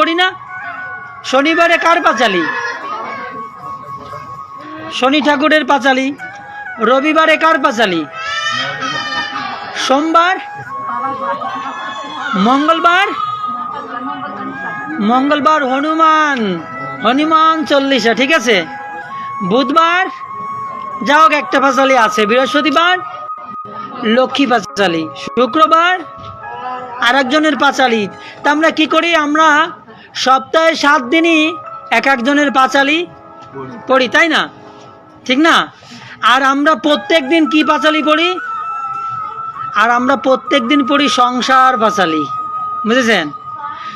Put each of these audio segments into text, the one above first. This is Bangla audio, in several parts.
পড়ি না। শনিবারে কার পাঁচালি? শনি ঠাকুরের পাঁচালি। রবিবারে কার পাঁচালি? সোমবার? মঙ্গলবার? মঙ্গলবার হনুমান। হনুমান চল্লিশা, ঠিক আছে? বুধবার? যা হোক একটা পাঁচালি আছে। বৃহস্পতিবার? লক্ষ্মী পাঁচালি। শুক্রবার? আর একজনের পাঁচালি। তা আমরা কি করি? আমরা সপ্তাহে সাত দিনই এক একজনের পাঁচালি পড়ি, তাই না? ঠিক না? আর আমরা প্রত্যেক দিন কি পাঁচালি পড়ি? আর আমরা প্রত্যেক দিন পড়ি সংসার পাঁচালি। বুঝেছেন?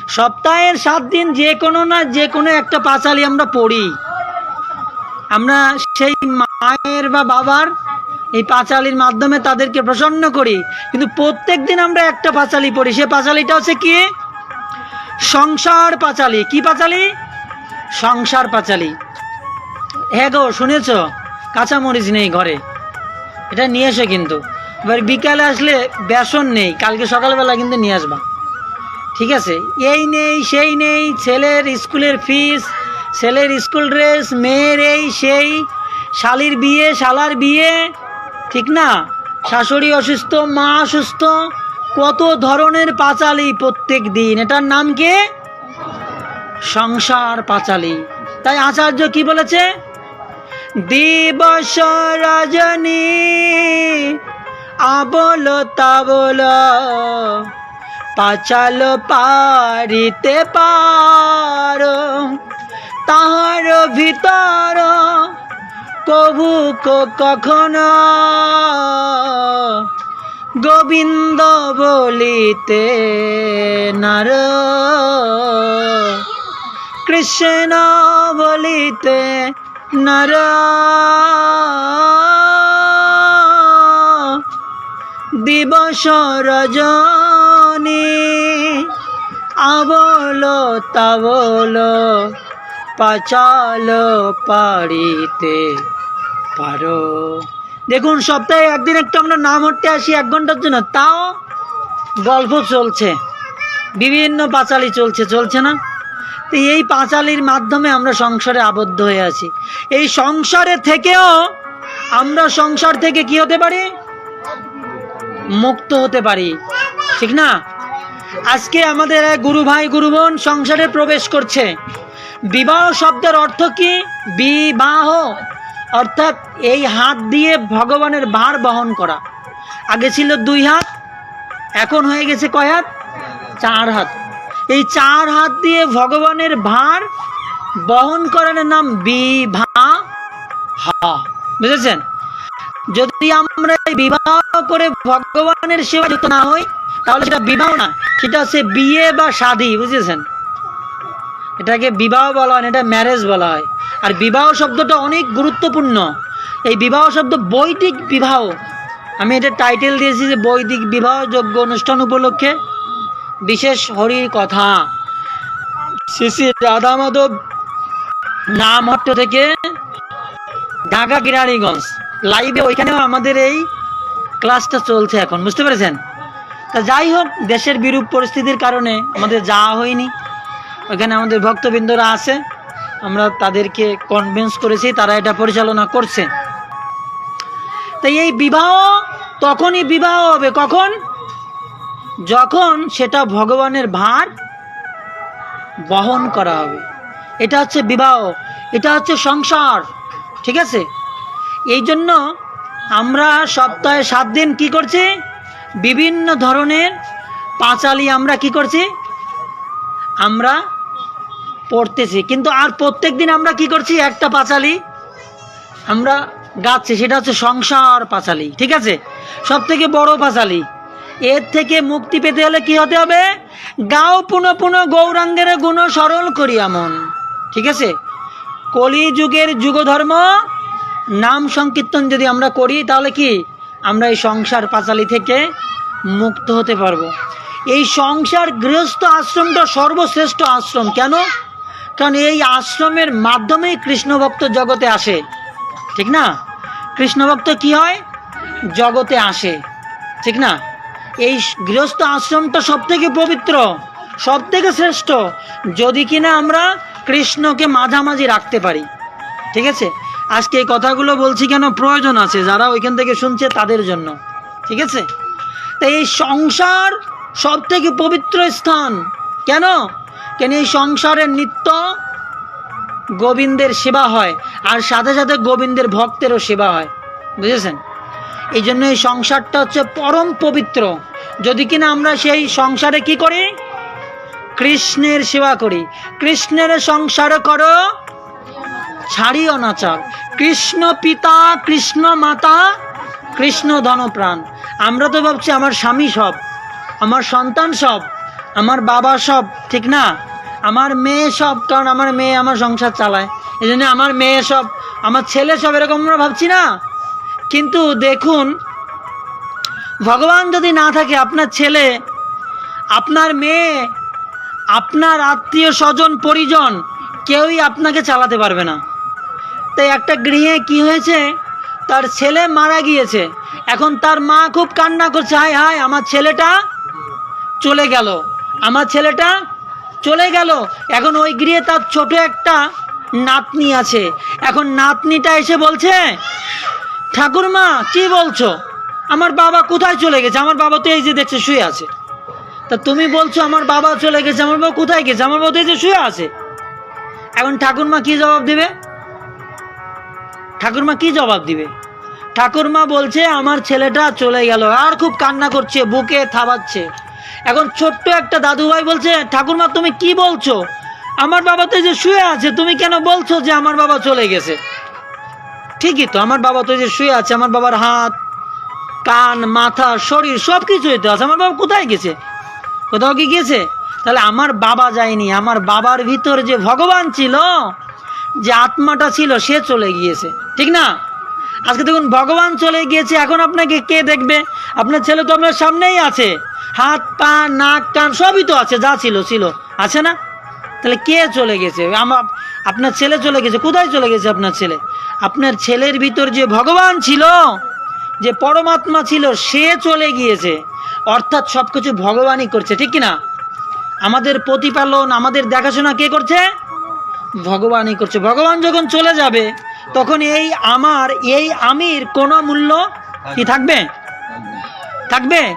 সপ্তাহের সাত দিন যে কোনো না যে কোনো একটা পাঁচালি আমরা পড়ি। আমরা সেই মায়ের বা বাবার এই পাঁচালির মাধ্যমে তাদেরকে প্রসন্ন করি। কিন্তু প্রত্যেক দিন আমরা একটা পাঁচালি পড়ি। সে পাঁচালিটা হচ্ছে কি? সংসার পাঁচালি, কি পাঁচালি? সংসার পাঁচালি। হ্যাঁ গো, শুনেছ? কাঁচামরিচ নেই ঘরে। এটা নিয়ে এসো কিন্তু। এবার বিকালে আসলে বেসন নেই, কালকে সকালবেলা কিন্তু নিয়ে আসবা। ঠিক আছে? এই নেই, সেই নেই, ছেলের স্কুলের ফিস, ছেলের স্কুল ড্রেস, মেয়ের এই, সেই, শালির বিয়ে, শালার বিয়ে, ঠিক না? শাশুড়ি অসুস্থ, মা অসুস্থ কত ধরনের পাঁচালি প্রত্যেক দিন? এটার নাম কি? সংসার পাঁচালি। তাই আচার্য কি বলেছে? দিবস রজনী আবল তাবল পাচাল পারিতে পার। তাহার ভিতর কবু কখনো গোবিন্দ বলিতে নার। কৃষ্ণ বলিতে নর। দিবস রজনী আবল তাবল পাচাল পারিতে পারো। দেখুন, সপ্তাহে একদিন একটু আমরা নাম হটতে আসি, এক ঘণ্টার জন্য। তাও গল্প চলছে। বিভিন্ন পাঁচালি চলছে চলছে না? তো এই পাঁচালির মাধ্যমে আমরা সংসারে আবদ্ধ হয়ে আছি। এই সংসারে থেকেও আমরা সংসার থেকে কি হতে পারি? মুক্ত হতে পারি। ঠিক না? আজকে আমাদের গুরু ভাই, গুরু বোন সংসারে প্রবেশ করছে। বিবাহ শব্দের অর্থ কি? বিবাহ। অর্থাৎ এই হাত দিয়ে ভগবানের ভার বহন করা। আগে ছিল দুই হাত, এখন হয়ে গেছে কয় হাত? চার হাত। এই চার হাত দিয়ে ভগবানের ভার বহন করার নাম বিবাহ বুঝেছেন? যদি আমরা বিবাহ করে ভগবানের সেবা যুক্ত না হই, তাহলে সেটা বিবাহ না, সেটা হচ্ছে বিয়ে বা শাদী বুঝেছেন? এটাকে বিবাহ বলা হয় এটা ম্যারেজ বলা হয়। আর বিবাহ শব্দটা অনেক গুরুত্বপূর্ণ। এই বিবাহ শব্দ বৈদিক বিবাহ। আমি এটা টাইটেল দিয়েছি যে বৈদিক বিবাহ যোগ্য অনুষ্ঠান উপলক্ষে। বিশেষ হরির কথা। শ্রী শ্রী রাধা মাধব নামহট্ট থেকে ঢাকা কিরানীগঞ্জ। লাইভে ওইখানেও আমাদের এই ক্লাসটা চলছে এখন, বুঝতে পেরেছেন? তা যাই হোক, দেশের বিরূপ পরিস্থিতির কারণে আমাদের যাওয়া হয়নি। ওইখানে আমাদের ভক্তবৃন্দরা আছে। আমরা তাদেরকে কনভিন্স করেছি, তারা এটা পরিচালনা করছে। তাই এই বিবাহ তখনই বিবাহ হবে, কখন? যখন সেটা ভগবানের ভার বহন করা হবে। এটা হচ্ছে বিবাহ, এটা হচ্ছে সংসার, ঠিক আছে? এই জন্য আমরা সপ্তাহে সাত দিন কি করছি? বিভিন্ন ধরনের পাঁচালি আমরা কি করছি? আমরা পড়তেছি। কিন্তু আর প্রত্যেক দিন আমরা কি করছি? একটা পাঁচালি আমরা গাচ্ছি, সেটা হচ্ছে সংসার পাঁচালি, ঠিক আছে? সব থেকে বড় পাঁচালি। এর থেকে মুক্তি পেতে হলে কি হতে হবে? গাও পুনঃ পুনঃ গৌরাঙ্গের গুণ সরল করিয়া মন, ঠিক আছে? কলি যুগের যুগধর্ম, নাম সংকীর্তন যদি আমরা করি, তাহলে কি? আমরা এই সংসার পাঁচালি থেকে মুক্ত হতে পারব। এই সংসার গৃহস্থ আশ্রমটা সর্বশ্রেষ্ঠ আশ্রম। কেন? কারণ এই আশ্রমের মাধ্যমেই কৃষ্ণভক্ত জগতে আসে। ঠিক না? কৃষ্ণভক্ত কি হয়? জগতে আসে। ঠিক না? এই গৃহস্থ আশ্রমটা সব থেকে পবিত্র সব থেকে শ্রেষ্ঠ, যদি কিনা আমরা কৃষ্ণকে মাঝামাঝি রাখতে পারি। ঠিক আছে? আজকে এই কথাগুলো বলছি কেন? প্রয়োজন আছে, যারা ওইখান থেকে শুনছে তাদের জন্য। ঠিক আছে? তো এই সংসার সব থেকে পবিত্র স্থান। কেন? কেন এই সংসারের নিত্য গোবিন্দের সেবা হয়, আর সাথে সাথে গোবিন্দের ভক্তেরও সেবা হয়? বুঝেছেন? এই জন্য এই সংসারটা হচ্ছে পরম পবিত্র। যদি কিনা আমরা সেই সংসারে কি করি? কৃষ্ণের সেবা করি। কৃষ্ণের সংসার করো, ছাড়িও না চাল। কৃষ্ণ পিতা, কৃষ্ণ মাতা, কৃষ্ণ ধনপ্রাণ। আমরা তো ভাবছি আমার স্বামী সব, আমার সন্তান সব। আমার বাবা সব, ঠিক না? আমার মেয়ে সব, কারণ আমার মেয়ে আমার সংসার চালায়। এই জন্য আমার মেয়ে সব, আমার ছেলে সব এরকম আমরা ভাবছি না। কিন্তু দেখুন, ভগবান যদি না থাকে, আপনার ছেলে, আপনার মেয়ে, আপনার আত্মীয় স্বজন, পরিজন, কেউই আপনাকে চালাতে পারবে না। তাই একটা গৃহে কি হয়েছে? তার ছেলে মারা গিয়েছে। এখন তার মা খুব কান্না করছে, হায় হায়, আমার ছেলেটা চলে গেল। আমার ছেলেটা চলে গেল। এখন ওই গৃহে তার ছোট একটা নাতনি আছে। এখন নাতনিটা এসে বলছে, ঠাকুরমা, কি বলছো? আমার বাবা কোথায় চলে গেছে? আমার বাবা তো এই যে দেখছে, শুয়ে আছে। তা তুমি বলছো আমার বাবা চলে গেছে, আমার বাবা কোথায় গেছে? আমার বাবা তো এই যে শুয়ে আছে। এখন ঠাকুরমা কি জবাব দেবে? ঠাকুরমা কি জবাব দিবে? ঠাকুরমা বলছে, আমার ছেলেটা চলে গেল। আর খুব কান্না করছে, বুকে থাবাচ্ছে। এখন ছোট্ট একটা দাদুভাই বলছে, ঠাকুরমা, তুমি কি বলছো? আমার বাবা তো যে শুয়ে আছে, তুমি কেন বলছো যে আমার বাবা চলে গেছে? ঠিকই তো, আমার বাবা তো যে শুয়ে আছে, আমার বাবার হাত, কান, মাথা, শরীর সব কিছুই তো আছে। আমার বাবা কোথায় গেছে? কোথাও কি গেছে? তাহলে আমার বাবা যায়নি, আমার বাবার ভিতর যে ভগবান ছিল, যে আত্মাটা ছিল, সে চলে গিয়েছে। ঠিক না? আজকে দেখুন, ভগবান চলে গিয়েছে। এখন আপনাকে কে দেখবে? আপনার ছেলে তো আপনার সামনেই আছে। হাত, পা, নাক, কান সবই তো আছে, যা ছিল ছিল। আছে না? তাহলে কে চলে গেছে? আমার আপনার ছেলে চলে গেছে। কোথায় চলে গেছে আপনার ছেলে? আপনার ছেলের ভিতর যে ভগবান ছিল, যে পরমাত্মা ছিল, সে চলে গিয়েছে। অর্থাৎ সব কিছু ভগবানই করছে, ঠিক কি না আমাদের প্রতিপালন, আমাদের দেখাশোনা কে করছে? ভগবানই করছে। ভগবান যখন চলে যাবে তখন এই আমার, এই আমির কোনো মূল্য কি থাকবে? থাকবে?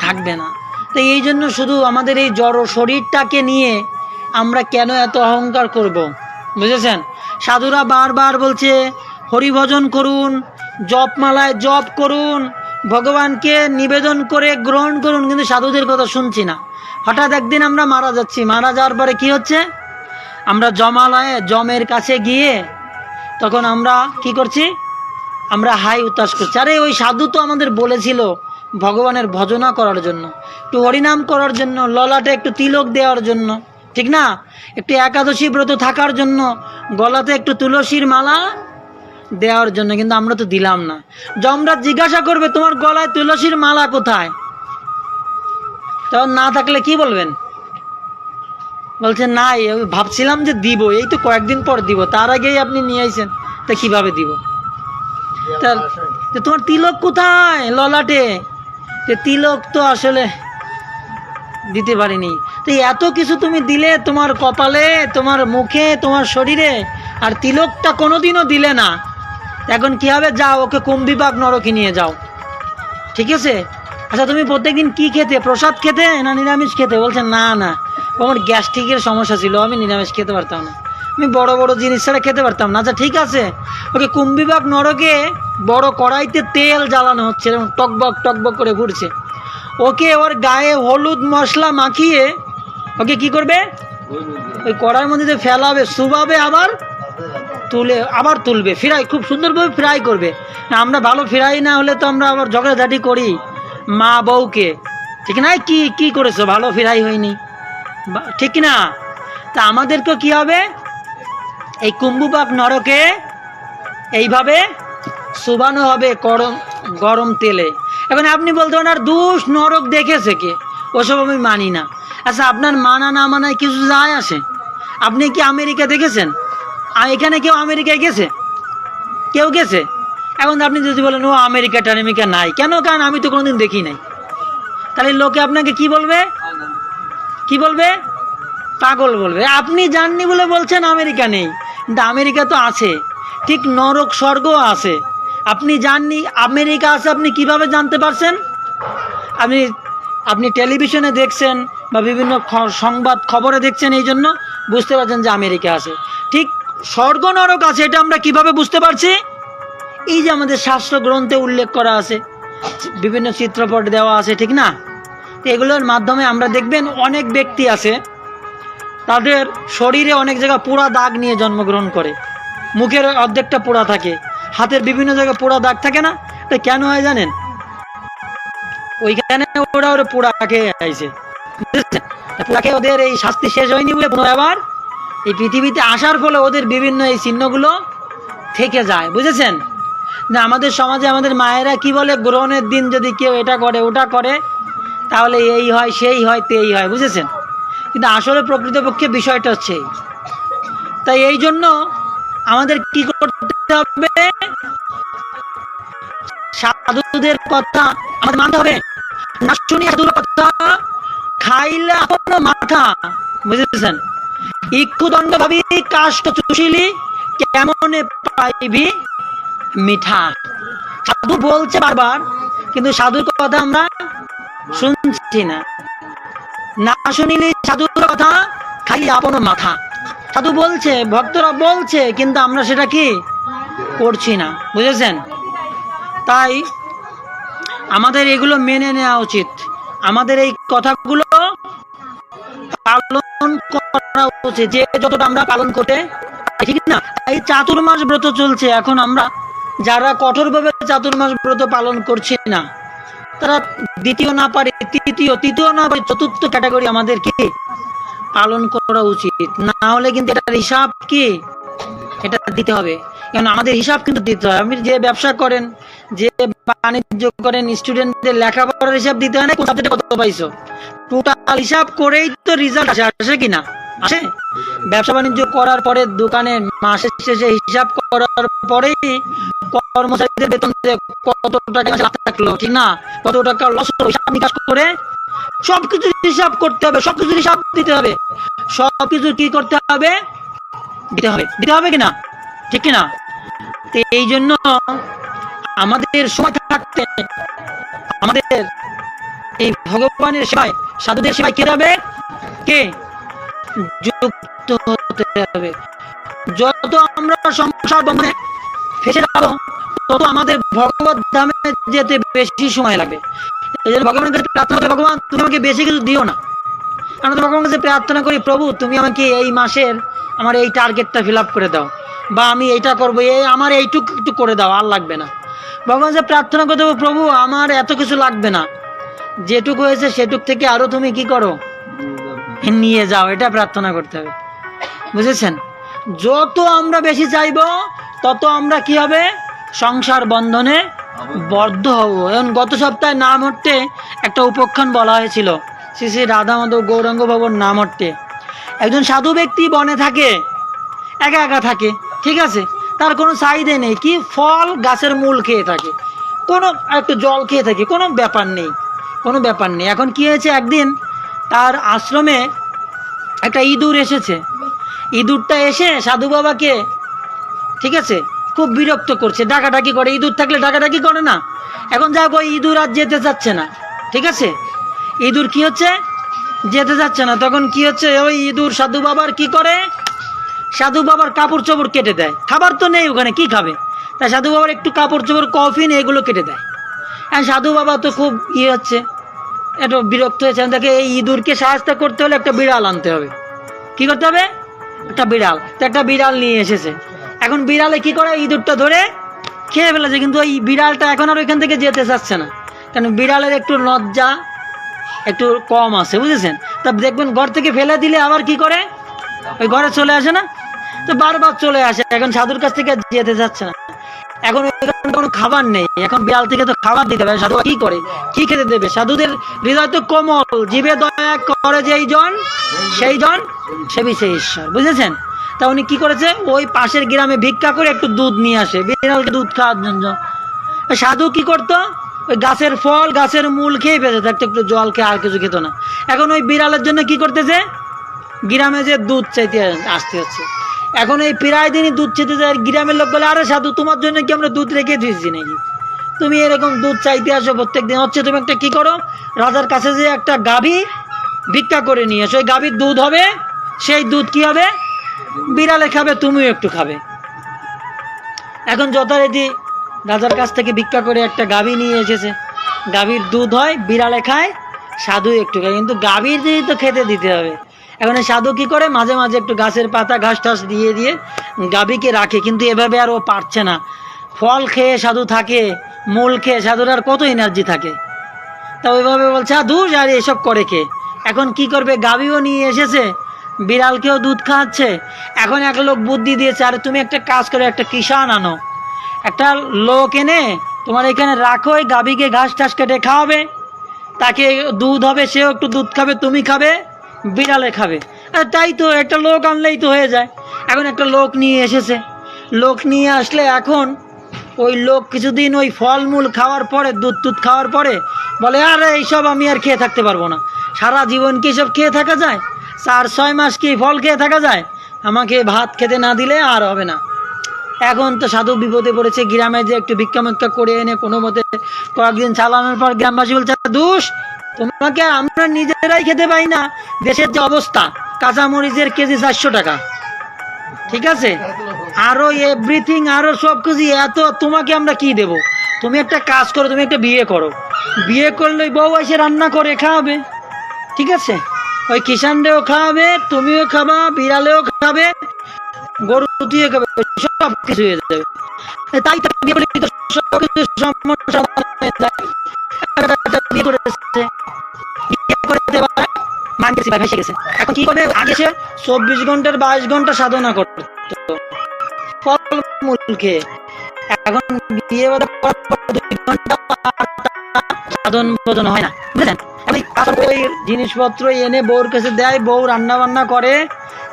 থাকবে না। তো এই জন্য শুধু আমাদের এই জড় শরীরটাকে নিয়ে আমরা কেন এত অহংকার করব? বুঝেছেন? সাধুরা বারবার বলছে, হরিভজন করুন, জপমালায় জপ করুন, ভগবানকে নিবেদন করে গ্রহণ করুন। কিন্তু সাধুদের কথা শুনছি না। হঠাৎ একদিন আমরা মারা যাচ্ছি। মারা যাওয়ার পরে কি হচ্ছে? আমরা জমালয়ে, জমের কাছে গিয়ে তখন আমরা কি করছি? আমরা হাই উতাস করছি। আরে, ওই সাধু তো আমাদের বলেছিল ভগবানের ভজনা করার জন্য, একটু হরিনাম করার জন্য, ললাটে একটু তিলক দেওয়ার জন্য, ঠিক না? একটু একাদশী ব্রত থাকার জন্য, গলাতে একটু তুলসীর মালা দেওয়ার জন্য, কিন্তু আমরা তো দিলাম না। যমরাজ জিজ্ঞাসা করবে, তোমার গলায় তুলসীর মালা কোথায়? তখন না থাকলে কি বলবেন? বলছে আমি ভাবছিলাম যে দিব, এই তো কয়েকদিন পর দিব, তার আগেই আপনি নিয়ে আইছেন, তা কীভাবে দিব? তোমার তিলক কোথায়, ললাটে? তিলক তো আসলে দিতে পারিনি। তো এত কিছু তুমি দিলে তোমার কপালে, তোমার মুখে, তোমার শরীরে, আর তিলকটা কোনোদিনও দিলে না। এখন কি হবে? যাও, ওকে কুম্ভিবাগ নরকে নিয়ে যাও। ঠিক আছে? আচ্ছা তুমি প্রত্যেকদিন কি খেতে? প্রসাদ খেতে না নিরামিষ খেতে? বলছে, না না। আমার গ্যাস্ট্রিকের সমস্যা ছিল, আমি নিরামিষ খেতে পারতাম না। আমি বড় বড় জিনিস ছাড়া খেতে পারতাম না। আচ্ছা ঠিক আছে। ওকে, কুম্ভিবাগ নরকে বড় কড়াইতে তেল জ্বালানো হচ্ছে এবং টকবক টকবক করে ঘুরছে। ওকে, ওর গায়ে হলুদ মশলা মাখিয়ে ওকে কি করবে? ওই কড়াইয়ের মধ্যে ফেলাবে শুবাবে আবার তুলে, আবার তুলবে, ফ্রাই, খুব সুন্দরভাবে ফ্রাই করবে। আমরা ভালো ফ্রাই না হলে তো আমরা আবার ঝগড়াঝাটি করি মা বউকে। ঠিক না কি কি করেছ? ভালো ফ্রাই হয়নি। ঠিক না তা আমাদেরকে কি হবে? এই কুম্ভুবাগ নরকে এইভাবে শুবানো হবে গরম গরম তেলে। এখন আপনি বলতে পারেন, আর দুষ নরক দেখেছে কে? ওসব আমি মানি না। আচ্ছা আপনার মানা না মানায় কিছু যায় আসে? আপনি কি আমেরিকা দেখেছেন? এখানে কেউ আমেরিকায় গেছে? কেউ গেছে? এখন আপনি যদি বলেন, ও আমেরিকা টামেরিকা নাই। কেন? কারণ আমি তো কোনোদিন দেখি নাই। তাহলে লোকে আপনাকে কি বলবে? কি বলবে? পাগল বলবে। আপনি জাননি বলে বলছেন আমেরিকা নেই। কিন্তু আমেরিকা তো আছে। ঠিক নরক স্বর্গও আছে। আপনি জাননি আমেরিকা আছে আপনি কীভাবে জানতে পারছেন? আপনি আপনি টেলিভিশনে দেখছেন বা বিভিন্ন সংবাদ খবরে দেখছেন এই জন্য বুঝতে পারছেন যে আমেরিকা আছে। ঠিক স্বর্গ নরক আছে, এটা আমরা কীভাবে বুঝতে পারছি? এই যে আমাদের শাস্ত্র গ্রন্থে উল্লেখ করা আছে, বিভিন্ন চিত্রপট দেওয়া আছে, ঠিক না? তো এগুলোর মাধ্যমে আমরা দেখবেন অনেক ব্যক্তি আছে, তাদের শরীরে অনেক জায়গা পোড়া দাগ নিয়ে জন্মগ্রহণ করে। মুখের অর্ধেকটা পোড়া থাকে, হাতের বিভিন্ন জায়গায় পোড়া দাগ থাকে না? তো কেন হয় জানেন? ওইখানে ওরা ওরা পোড়া খেয়ে আইছে পোড়া খেয়ে ওদের এই শাস্তি শেষ হয়নি বলে পুনরায় আবার এই পৃথিবীতে আসার ফলে ওদের বিভিন্ন এই চিহ্নগুলো থেকে যায়, বুঝেছেন? না, আমাদের সমাজে আমাদের মায়েরা কি বলে, গ্রহণের দিন যদি কেউ এটা করে, ওটা করে তাহলে এই হয়, সেই হয়, তেই হয়, বুঝেছেন? কিন্তু আসলে প্রকৃতপক্ষে বিষয়টা হচ্ছে। তাই এই জন্য আমাদের কি করতে হবে? সাধুদের কথা আমাদের মানতে হবে। না শুনি সাধুর কথা, খাইলে আপনার মাথা, বুঝেছেন? ইক্ষুদণ্ড ভাবি, কাষ্ট চুষিলি, কেমনে পাইবি? মিঠা। সাধু বলছে বারবার, কিন্তু সাধুর কথা আমরা শুনছি না। না শুনিলে সাধুর কথা, খালি আপন মাথা। সাধু বলছে, ভক্তরা বলছে, কিন্তু আমরা সেটা কি করছি না। বুঝেছেন? তাই আমাদের এগুলো মেনে নেওয়া উচিত। আমাদের এই কথাগুলো পালন করা উচিত। যে যতটা আমরা পালন করতে ঠিক না? এই চাতুর্মাস ব্রত চলছে। এখন আমরা যারা কঠোরভাবে চাতুর্মাস ব্রত পালন করছি না তারা দ্বিতীয় না পারে, তৃতীয় তৃতীয় না পারে, চতুর্থ ক্যাটাগরি আমাদের কি পালন করা উচিত। না হলে কিন্তু এটার হিসাব কি? এটা দিতে হবে। কারণ আমাদের হিসাব কিন্তু দিতে হয়। আপনি যে ব্যবসা করেন, যে বাণিজ্য করেন স্টুডেন্টদের লেখাপড়ার হিসাব দিতে হয় না কোন সাবজেক্টে কত পাইছো? টোটাল হিসাব করেই তো রেজাল্ট আসে আসে কি না আসে ব্যবসা বাণিজ্য করার পরে দোকানে মাসের শেষে হিসাব করার পরেই কর্মচারীদের বেতন কত টাকা থাকল ঠিক না, কত টাকা লস হিসাব নিকাশ করে সবকিছু হিসাব করতে হবে সবকিছু হিসাব দিতে হবে। সবকিছু কি করতে হবে? দিতে হবে। দিতে হবে কিনা? ঠিক কিনা? তো এই জন্য আমাদের সময় থাকতে, আমাদের এই ভগবানের সেবায়, সাধুদের সেবায় কে যাবে কে? যুক্ত হতে হবে। যত আমরা সংসার বন্ধনে ফেসে যাব, তত আমাদের ভগবত ধামে যেতে বেশি সময় লাগবে। ভগবানের কাছে প্রার্থনা করি ভগবান, তুমি আমাকে বেশি কিছু দিও না। আমরা তো ভগবানের কাছে প্রার্থনা করি, প্রভু, তুমি আমাকে এই মাসের আমার এই টার্গেটটা ফিল আপ করে দাও। বা আমি এইটা করব এই আমার এইটুকু একটু করে দাও, আর লাগবে না। ভগবান যে প্রার্থনা করতে হবে, প্রভু, আমার এত কিছু লাগবে না। যেটুকু হয়েছে সেটুক থেকে আরও তুমি কি করো? নিয়ে যাও, এটা প্রার্থনা করতে হবে। বুঝেছেন? যত আমরা বেশি চাইব, তত আমরা কি হবে? সংসার বন্ধনে বদ্ধ হব। এবং গত সপ্তাহে নাম হট্টে একটা উপখ্যান বলা হয়েছিল, শ্রী শ্রী রাধা মাধব গৌরাঙ্গ ভবন নাম হট্টে একজন সাধু ব্যক্তি বনে থাকে, একা একা থাকে, ঠিক আছে? তার কোনো চাহিদা নেই, কি ফল গাছের মূল খেয়ে থাকে, কোনো একটু জল খেয়ে থাকে, কোনো ব্যাপার নেই, কোনো ব্যাপার নেই। এখন কি হয়েছে? একদিন তার আশ্রমে একটা ইঁদুর এসেছে। ইঁদুরটা এসে সাধু বাবাকে, ঠিক আছে, খুব বিরক্ত করছে। ডাকাডাকি করে। ইঁদুর থাকলে ডাকাডাকি করে না। এখন যা ওই ইঁদুর আর যেতে চাচ্ছে না। ঠিক আছে? ইঁদুর কি হচ্ছে? যেতে যাচ্ছে না। তখন কি হচ্ছে? ওই ইঁদুর সাধু বাবার কি করে? সাধু বাবার কাপড় চোপড় কেটে দেয়। খাবার তো নেই ওখানে, কি খাবে? তাই সাধু বাবার একটু কাপড় চোপড় কফিন এগুলো কেটে দেয়। হ্যাঁ সাধু বাবা তো খুব ইয়ে হচ্ছে। একটু বিরক্ত হয়েছে। দেখে এই ইঁদুরকে সাহায্য করতে হলে একটা বিড়াল আনতে হবে। কি করতে হবে? একটা বিড়াল। তো একটা বিড়াল নিয়ে এসেছে। এখন বিড়ালে কি করে? ইঁদুরটা ধরে খেয়ে ফেলেছে। কিন্তু ওই বিড়ালটা এখন আর ওইখান থেকে যেতে চাচ্ছে না। কারণ বিড়ালের একটু লজ্জা একটু কম আছে, বুঝেছেন? তা দেখবেন ঘর থেকে ফেলে দিলে আবার কি করে? ওই ঘরে চলে আসে না? তো বারবার চলে আসে। এখন সাধুর কাছ থেকে যেতে চাচ্ছে না। এখন কোনো খাবার নেই। এখন বিড়াল থেকে তো খাবার দিতে হবে। সাধু কি করে? কি খেতে দেবে? সাধুদের হৃদয় তো কোমল। জীবে দয়া করে যেই জন, সেই জন সেই ঈশ্বর। বুঝেছেন? তা উনি কি করেছে? ওই পাশের গ্রামে ভিক্ষা করে একটু দুধ নিয়ে আসে। বিড়ালকে দুধ খাওয়ার জন্য। সাধু কি করতো? ওই গাছের ফল, গাছের মূল খেয়ে বেঁচে থাকতো একটু জল খেয়ে, আর কিছু খেত না। এখন ওই বিড়ালের জন্য কি করতেছে? গ্রামে যে দুধ চাইতে আসতে হচ্ছে। এখন এই প্রায় দিনই দুধ চাইতে যায় গ্রামের লোক বলে, আরে সাধু, তোমার জন্য কি আমরা দুধ রেখে দিয়েছি নাকি? তুমি এরকম দুধ চাইতে আসো প্রত্যেক দিন। হচ্ছে তুমি একটা কি করো, রাজার কাছে যে একটা গাভী ভিক্ষা করে নিয়ে এসো। ওই গাভীর দুধ হবে, সেই দুধ কি হবে? বিড়ালে খাবে, তুমিও একটু খাবে। এখন যথারীতি রাজার কাছ থেকে ভিক্ষা করে একটা গাভী নিয়ে এসেছে। গাভীর দুধ হয়, বিড়ালে খায়, সাধু একটু খায়। কিন্তু গাভীর দিয়ে তো খেতে দিতে হবে। এখন সাধু কি করে? মাঝে মাঝে একটু গাছের পাতা, ঘাস টাস দিয়ে দিয়ে গাভীকে রাখে, কিন্তু এভাবে আর ও পারছে না। ফল খেয়ে সাধু থাকে, মূল খেয়ে সাধুর আর কত এনার্জি থাকে। তা ওইভাবে বলছে দুধ আর এসব করে কে? এখন কি করবে? গাভীও নিয়ে এসেছে, বিড়ালকেও দুধ খাওয়াচ্ছে। এখন এক লোক বুদ্ধি দিয়েছে, আরে, তুমি একটা কাজ করে, একটা কিষান আনো। একটা লোক এনে তোমার এখানে রাখো, ওই গাভীকে ঘাস টাস কেটে খাওয়াবে। তাকে দুধ হবে, সেও একটু দুধ খাবে, তুমি খাবে। বিড়ালে খাবে। আর তাই তো একটা লোক আনলেই তো হয়ে যায়। এখন একটা লোক নিয়ে এসেছে। লোক নিয়ে আসলে এখন ওই লোক কিছুদিন ওই ফলমূল খাওয়ার পরে, দুধ টুধ খাওয়ার পরে বলে, আরে, এইসব আমি আর খেয়ে থাকতে পারব না। সারা জীবন কি সব খেয়ে থাকা যায়? চার, ছয় মাস কি ফল খেয়ে থাকা যায়? আমাকে ভাত খেতে না দিলে আর হবে না। এখন তো সাধু বিপদে পড়েছে। গ্রামে যে একটু ভিক্ষা করে এনে কোনো মতে কয়েকদিন চালানোর পর গ্রামবাসী বলছে, দুষ তোমাকে আমরা নিজেরাই খেতে পাই না। দেশের যে অবস্থা, কাঁচামরিচের কেজি চারশো টাকা। ঠিক আছে? আরও এভরিথিং আরও সব কিছু এত তোমাকে আমরা কি দেব? তুমি একটা কাজ করো, তুমি একটা বিয়ে করো। বিয়ে করলে বউ এসে রান্না করে খাওয়াবে। ঠিক আছে? ওই কিষানরেও খাওয়াবে, তুমিও খাবা, বিড়ালেও খাবে। গরু খাবে সব কিছু হয়ে যাবে। তাই তো বিয়ে করলে তো সব কিছু সমস্যা করেছে, বিয়ে করে দেওয়ার মান ভাই ভেসে গেছে। এখন কি আগে সে চব্বিশ ঘণ্টার বাইশ ঘণ্টা সাধনা করতো। খেয়ে। এখন বিয়ে দুই ঘণ্টা সাধন ভোজন হয় না। বুঝলেন? জিনিসপত্র এনে বউর কাছে দেয় বউ রান্না বান্না করে।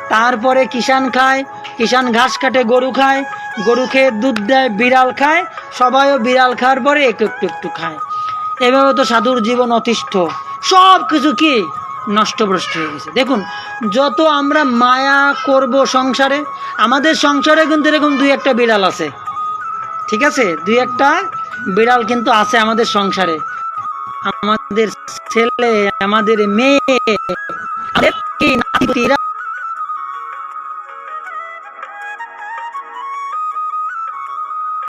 তারপরে কিষান খায় কিষান ঘাস কাটে, গরু খায়, গরু খেয়ে দুধ দেয়, বিড়াল খায়, সবাইও বিড়াল খাওয়ার পরে একটু একটু একটু খায়। এভাবে তো সাধুর জীবন অতিষ্ঠ। সব কিছু কি? নষ্টভ্রষ্ট হয়ে গেছে। দেখুন, যত আমরা মায়া করব সংসারে, আমাদের সংসারে কিন্তু এরকম দুই একটা বিড়াল আছে। ঠিক আছে? দুই একটা বিড়াল কিন্তু আছে আমাদের সংসারে। আমাদের ছেলে, আমাদের মেয়ে, আমাদের